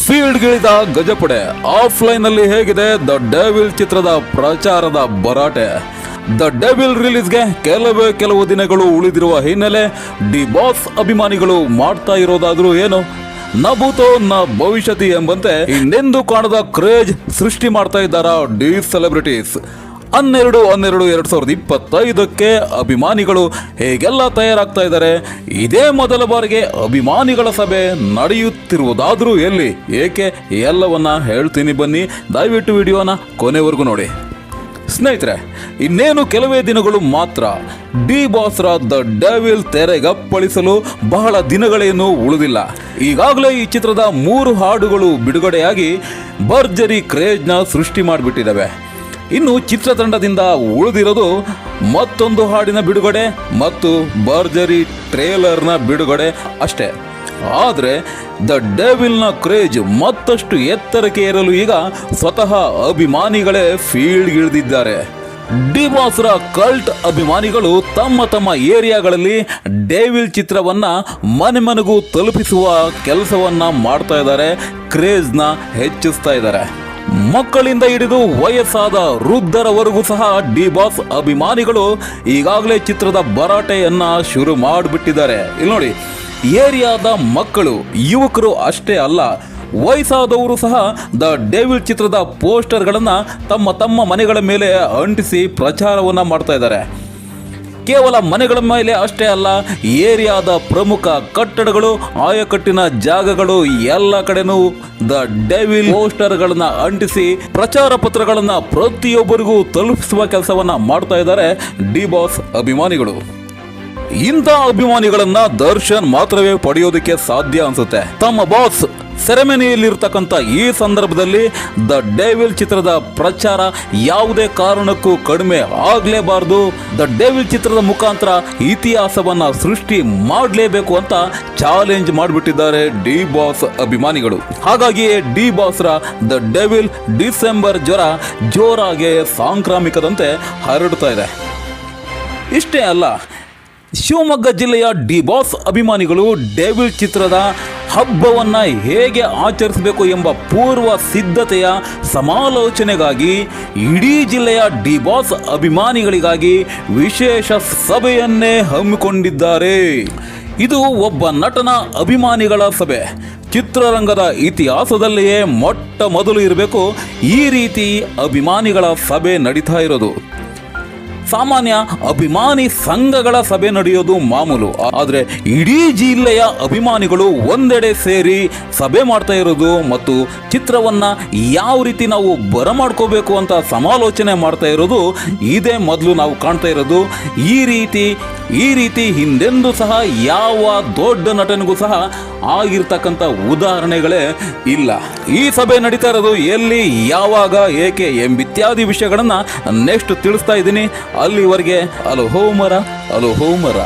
ಫೀಲ್ಡ್ಗಿಳಿದ ಗಜಪಡೆ. Offline ಅಲ್ಲಿ ಹೇಗಿದೆ the devil ಚಿತ್ರದ ಪ್ರಚಾರದ ಭರಾಟೆ. ದ ಡೆವಿಲ್ ರಿಲೀಸ್ಗೆ ಕೆಲವೇ ಕೆಲವು ದಿನಗಳು ಉಳಿದಿರುವ ಹಿನ್ನೆಲೆ ಡಿ ಬಾಸ್ ಅಭಿಮಾನಿಗಳು ಮಾಡ್ತಾ ಇರೋದಾದ್ರೂ ಏನು? ನಭೂತೋ ನ ಭವಿಷ್ಯತಿ ಎಂಬಂತೆ ಇನ್ನೆಂದು ಕಾಣದ ಕ್ರೇಜ್ ಸೃಷ್ಟಿ ಮಾಡ್ತಾ ಇದ್ದಾರಾ ಡಿ ಸೆಲೆಬ್ರಿಟೀಸ್. ಹನ್ನೆರಡು ಹನ್ನೆರಡು, ಎರಡು ಸಾವಿರದ ಇಪ್ಪತ್ತೈದಕ್ಕೆ ಅಭಿಮಾನಿಗಳು ಹೇಗೆಲ್ಲ ತಯಾರಾಗ್ತಾ ಇದ್ದಾರೆ? ಇದೇ ಮೊದಲ ಬಾರಿಗೆ ಅಭಿಮಾನಿಗಳ ಸಭೆ ನಡೆಯುತ್ತಿರುವುದಾದರೂ ಎಲ್ಲಿ ಏಕೆ? ಎಲ್ಲವನ್ನ ಹೇಳ್ತೀನಿ ಬನ್ನಿ. ದಯವಿಟ್ಟು ವಿಡಿಯೋನ ಕೊನೆವರೆಗೂ ನೋಡಿ. ಸ್ನೇಹಿತರೆ, ಇನ್ನೇನು ಕೆಲವೇ ದಿನಗಳು ಮಾತ್ರ ಡಿ ಬಾಸ್ರ ದ ಡೆವಿಲ್ ತೆರೆಗಪ್ಪಳಿಸಲು ಬಹಳ ದಿನಗಳೇನು ಉಳಿದಿಲ್ಲ. ಈಗಾಗಲೇ ಈ ಚಿತ್ರದ ಮೂರು ಹಾಡುಗಳು ಬಿಡುಗಡೆಯಾಗಿ ಭರ್ಜರಿ ಕ್ರೇಜ್ನ ಸೃಷ್ಟಿ ಮಾಡಿಬಿಟ್ಟಿದ್ದಾವೆ. ಇನ್ನು ಚಿತ್ರತಂಡದಿಂದ ಉಳಿದಿರೋದು ಮತ್ತೊಂದು ಹಾಡಿನ ಬಿಡುಗಡೆ ಮತ್ತು ಭರ್ಜರಿ ಟ್ರೇಲರ್ನ ಬಿಡುಗಡೆ ಅಷ್ಟೇ. ಆದರೆ ದ ಡೆವಿಲ್ನ ಕ್ರೇಜ್ ಮತ್ತಷ್ಟು ಎತ್ತರಕ್ಕೆ ಏರಲು ಈಗ ಸ್ವತಃ ಅಭಿಮಾನಿಗಳೇ ಫೀಲ್ಡ್ಗಿಳಿದಿದ್ದಾರೆ ಡಿ ಬಾಸ್ರ ಕಲ್ಟ್ ಅಭಿಮಾನಿಗಳು ತಮ್ಮ ತಮ್ಮ ಏರಿಯಾಗಳಲ್ಲಿ ಡೇವಿಲ್ ಚಿತ್ರವನ್ನ ಮನೆ ಮನೆಗೂ ತಲುಪಿಸುವ ಕೆಲಸವನ್ನ ಮಾಡ್ತಾ ಇದ್ದಾರೆ, ಕ್ರೇಜ್ನ ಹೆಚ್ಚಿಸ್ತಾ ಇದ್ದಾರೆ. ಮಕ್ಕಳಿಂದ ಹಿಡಿದು ವಯಸ್ಸಾದ ವೃದ್ಧರವರೆಗೂ ಸಹ ಡಿ ಬಾಸ್ ಅಭಿಮಾನಿಗಳು ಈಗಾಗಲೇ ಚಿತ್ರದ ಭರಾಟೆಯನ್ನ ಶುರು ಮಾಡಿಬಿಟ್ಟಿದ್ದಾರೆ. ಇಲ್ಲಿ ನೋಡಿ, ಏರಿಯಾದ ಮಕ್ಕಳು, ಯುವಕರು ಅಷ್ಟೇ ಅಲ್ಲ, ವಯಸ್ಸಾದವರು ಸಹ ದ ಡೇವಿಲ್ ಚಿತ್ರದ ಪೋಸ್ಟರ್ಗಳನ್ನು ತಮ್ಮ ತಮ್ಮ ಮನೆಗಳ ಮೇಲೆ ಅಂಟಿಸಿ ಪ್ರಚಾರವನ್ನು ಮಾಡ್ತಾ ಇದ್ದಾರೆ. ಕೇವಲ ಮನೆಗಳ ಮೇಲೆ ಅಷ್ಟೇ ಅಲ್ಲ, ಏರಿಯಾದ ಪ್ರಮುಖ ಕಟ್ಟಡಗಳು, ಆಯಕಟ್ಟಿನ ಜಾಗಗಳು ಎಲ್ಲ ಕಡೆನೂ ದ ಡೆವಿಲ್ ಪೋಸ್ಟರ್ಗಳನ್ನ ಅಂಟಿಸಿ ಪ್ರಚಾರ ಪತ್ರಗಳನ್ನ ಪ್ರತಿಯೊಬ್ಬರಿಗೂ ತಲುಪಿಸುವ ಕೆಲಸವನ್ನ ಮಾಡ್ತಾ ಇದ್ದಾರೆ ಡಿ ಬಾಸ್ ಅಭಿಮಾನಿಗಳು. ಇಂಥ ಅಭಿಮಾನಿಗಳನ್ನ ದರ್ಶನ್ ಮಾತ್ರವೇ ಪಡೆಯೋದಕ್ಕೆ ಸಾಧ್ಯ ಅನ್ಸುತ್ತೆ. ತಮ್ಮ ಬಾಸ್ ಸೆರೆಮನಿಯಲ್ಲಿರ್ತಕ್ಕಂಥ ಈ ಸಂದರ್ಭದಲ್ಲಿ ದ ಡೇವಿಲ್ ಚಿತ್ರದ ಪ್ರಚಾರ ಯಾವುದೇ ಕಾರಣಕ್ಕೂ ಕಡಿಮೆ ಆಗಲೇಬಾರದು. ದ ಡೇವಿಲ್ ಚಿತ್ರದ ಮುಖಾಂತರ ಇತಿಹಾಸವನ್ನ ಸೃಷ್ಟಿ ಮಾಡಲೇಬೇಕು ಅಂತ ಚಾಲೆಂಜ್ ಮಾಡಿಬಿಟ್ಟಿದ್ದಾರೆ ಡಿ ಬಾಸ್ ಅಭಿಮಾನಿಗಳು. ಹಾಗಾಗಿಯೇ ಡಿ ಬಾಸ್ರ ದ ಡೆವಿಲ್ ಡಿಸೆಂಬರ್ ಜ್ವರ ಜೋರಾಗಿ ಸಾಂಕ್ರಾಮಿಕದಂತೆ ಹರಡ್ತಾ ಇದೆ. ಇಷ್ಟೇ ಅಲ್ಲ, ಶಿವಮೊಗ್ಗ ಜಿಲ್ಲೆಯ ಡಿ ಬಾಸ್ ಅಭಿಮಾನಿಗಳು ಡೇವಿಲ್ ಚಿತ್ರದ ಹಬ್ಬವನ್ನ ಹೇಗೆ ಆಚರಿಸಬೇಕು ಎಂಬ ಪೂರ್ವ ಸಿದ್ಧತೆಯ ಸಮಾಲೋಚನೆಗಾಗಿ ಇಡೀ ಜಿಲ್ಲೆಯ ಡಿ ಬಾಸ್ ಅಭಿಮಾನಿಗಳಿಗಾಗಿ ವಿಶೇಷ ಸಭೆಯನ್ನೇ ಹಮ್ಮಿಕೊಂಡಿದ್ದಾರೆ. ಇದು ಒಬ್ಬ ನಟನ ಅಭಿಮಾನಿಗಳ ಸಭೆ. ಚಿತ್ರರಂಗದ ಇತಿಹಾಸದಲ್ಲಿಯೇ ಮೊಟ್ಟ ಮೊದಲು ಇರಬೇಕು ಈ ರೀತಿ ಅಭಿಮಾನಿಗಳ ಸಭೆ ನಡೀತಾ ಇರೋದು. ಸಾಮಾನ್ಯ ಅಭಿಮಾನಿ ಸಂಘಗಳ ಸಭೆ ನಡೆಯೋದು ಮಾಮೂಲು. ಆದರೆ ಇಡೀ ಜಿಲ್ಲೆಯ ಅಭಿಮಾನಿಗಳು ಒಂದೆಡೆ ಸೇರಿ ಸಭೆ ಮಾಡ್ತಾ ಇರೋದು ಮತ್ತು ಚಿತ್ರವನ್ನು ಯಾವ ರೀತಿ ನಾವು ಬರಮಾಡ್ಕೋಬೇಕು ಅಂತ ಸಮಾಲೋಚನೆ ಮಾಡ್ತಾ ಇರೋದು ಇದೇ ಮೊದಲು ನಾವು ಕಾಣ್ತಾ ಇರೋದು. ಈ ರೀತಿ ಈ ರೀತಿ ಹಿಂದೆಂದೂ ಸಹ ಯಾವ ದೊಡ್ಡ ನಟನಿಗೂ ಸಹ ಆಗಿರ್ತಕ್ಕಂಥ ಉದಾಹರಣೆಗಳೇ ಇಲ್ಲ. ಈ ಸಭೆ ನಡೀತಾ ಇರೋದು ಎಲ್ಲಿ, ಯಾವಾಗ, ಏಕೆ ಎಂಬಿತ್ಯಾದಿ ವಿಷಯಗಳನ್ನು ನೆಕ್ಸ್ಟ್ ತಿಳಿಸ್ತಾ ಇದ್ದೀನಿ. ಅಲ್ಲಿವರೆಗೆ ಅಲೋ ಹೋಮರ ಅಲೋ ಹೋಮರ